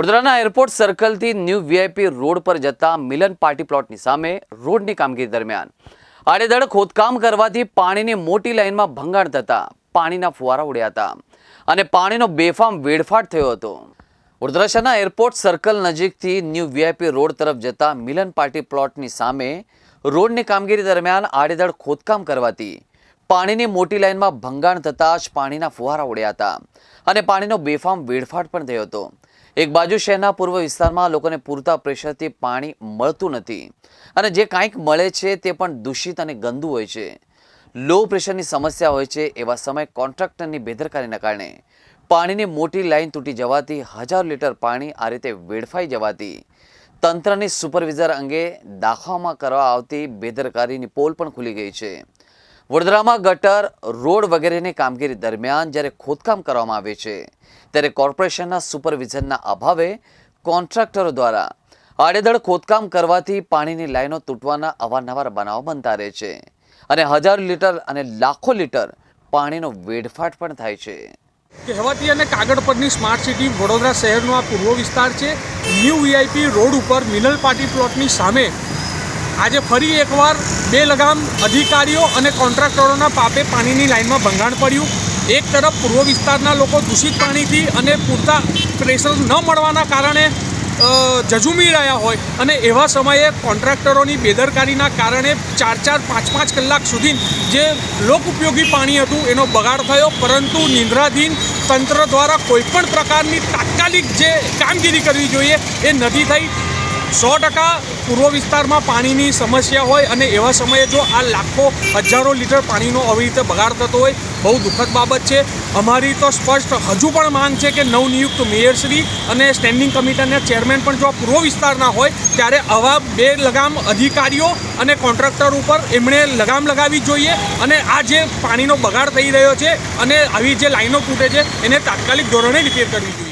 વડોદરાના એરપોર્ટ સર્કલથી new VIP road પર જતા મિલન પાર્ટી પ્લોટની સામે રોડની કામગીરી દરમિયાન. આડેધડ ખોદકામ કરવાથી પાણીની મોટી લાઇનમાં ભંગાણ થતા પાણીના ફુવારા ઉડ્યા હતા અને પાણીનો બેફામ વેડફાટ થયો હતો. વડોદરા શહેરના એરપોર્ટ સર્કલ નજીકથી ન્યૂ વીઆઈપી રોડ તરફ જતા મિલન પાર્ટી પ્લોટની સામે રોડની કામગીરી દરમિયાન આડેધડ ખોદકામ કરવાથી પાણીની મોટી લાઇનમાં ભંગાણ થતાં જ પાણીના ફુવારા ઉડ્યા હતા અને પાણીનો બેફામ વેડફાટ પણ થયો હતો. એક બાજુ શહેરના પૂર્વ વિસ્તારમાં લોકોને પૂરતા પ્રેશરથી પાણી મળતું નથી અને જે કાંઈક મળે છે તે પણ દૂષિત અને ગંદુ હોય છે. લો પ્રેશરની સમસ્યા હોય છે એવા સમય કોન્ટ્રાક્ટરની બેદરકારીના કારણે પાણીની મોટી લાઈન તૂટી જવાથી હજાર લીટર પાણી આ રીતે વેડફાઈ જવાથી તંત્રની સુપરવિઝર અંગે દાખવામાં કરવા આવતી બેદરકારીની પોલ પણ ખુલી ગઈ છે. વડોદરામાં ગટર, રોડ વગેરેની કામગીરી દરમિયાન જ્યારે ખોદકામ કરવામાં આવે છે, ત્યારે કોર્પોરેશનના સુપરવિઝનના અભાવે કોન્ટ્રાક્ટરો દ્વારા આડેધડ ખોદકામ કરવાથી પાણીની લાઈનો તૂટવાના અવારનવાર બનાવો બનતા રહે છે અને હજારો લીટર અને લાખો લીટર પાણીનો વેડફાટ પણ થાય છે. કહેવાતી અને કાગળ પરની સ્માર્ટ સિટી વડોદરા શહેરનો આ પૂર્વ વિસ્તાર છે. ન્યૂ વીઆઈપી રોડ ઉપર મિનલ પાર્ટી પ્લોટની સામે આજે ફરી એકવાર બે લગામ અધિકારીઓ અને કોન્ટ્રાક્ટરોના પાપે પાણીની લાઇનમાં ભંગાણ પડ્યું. એક તરફ પૂર્વ વિસ્તારના લોકો દૂષિત પાણીથી અને પૂરતા પ્રેશર ન મળવાના કારણે જજુમી રહ્યા હોય અને એવા સમયે કોન્ટ્રાક્ટરોની બેદરકારીના કારણે ચાર ચાર પાંચ પાંચ કલાક સુધી જે લોક ઉપયોગી પાણી હતું એનો બગાડ થયો. પરંતુ નિંદ્રાધીન તંત્ર દ્વારા કોઈપણ પ્રકારની તાત્કાલિક જે કામગીરી કરવી જોઈએ એ નથી થઈ. સો ટકા પૂર્વ વિસ્તારમાં પાણીની સમસ્યા હોય અને એવા સમયે જો આ લાખો હજારો લીટર પાણીનો આવી રીતે બગાડ થતો હોય, બહુ દુઃખદ બાબત છે. અમારી તો સ્પષ્ટ હજુ પણ માંગ છે કે નવનિયુક્ત મેયરશ્રી અને સ્ટેન્ડિંગ કમિટીના ચેરમેન પણ જો આ પૂર્વ વિસ્તારના હોય, ત્યારે આવા બે લગામ અધિકારીઓ અને કોન્ટ્રાક્ટર ઉપર એમણે લગામ લગાવવી જોઈએ અને આ જે પાણીનો બગાડ થઈ રહ્યો છે અને આવી જે લાઈનો તૂટે છે, એને તાત્કાલિક ધોરણે રિપેર કરવી જોઈએ.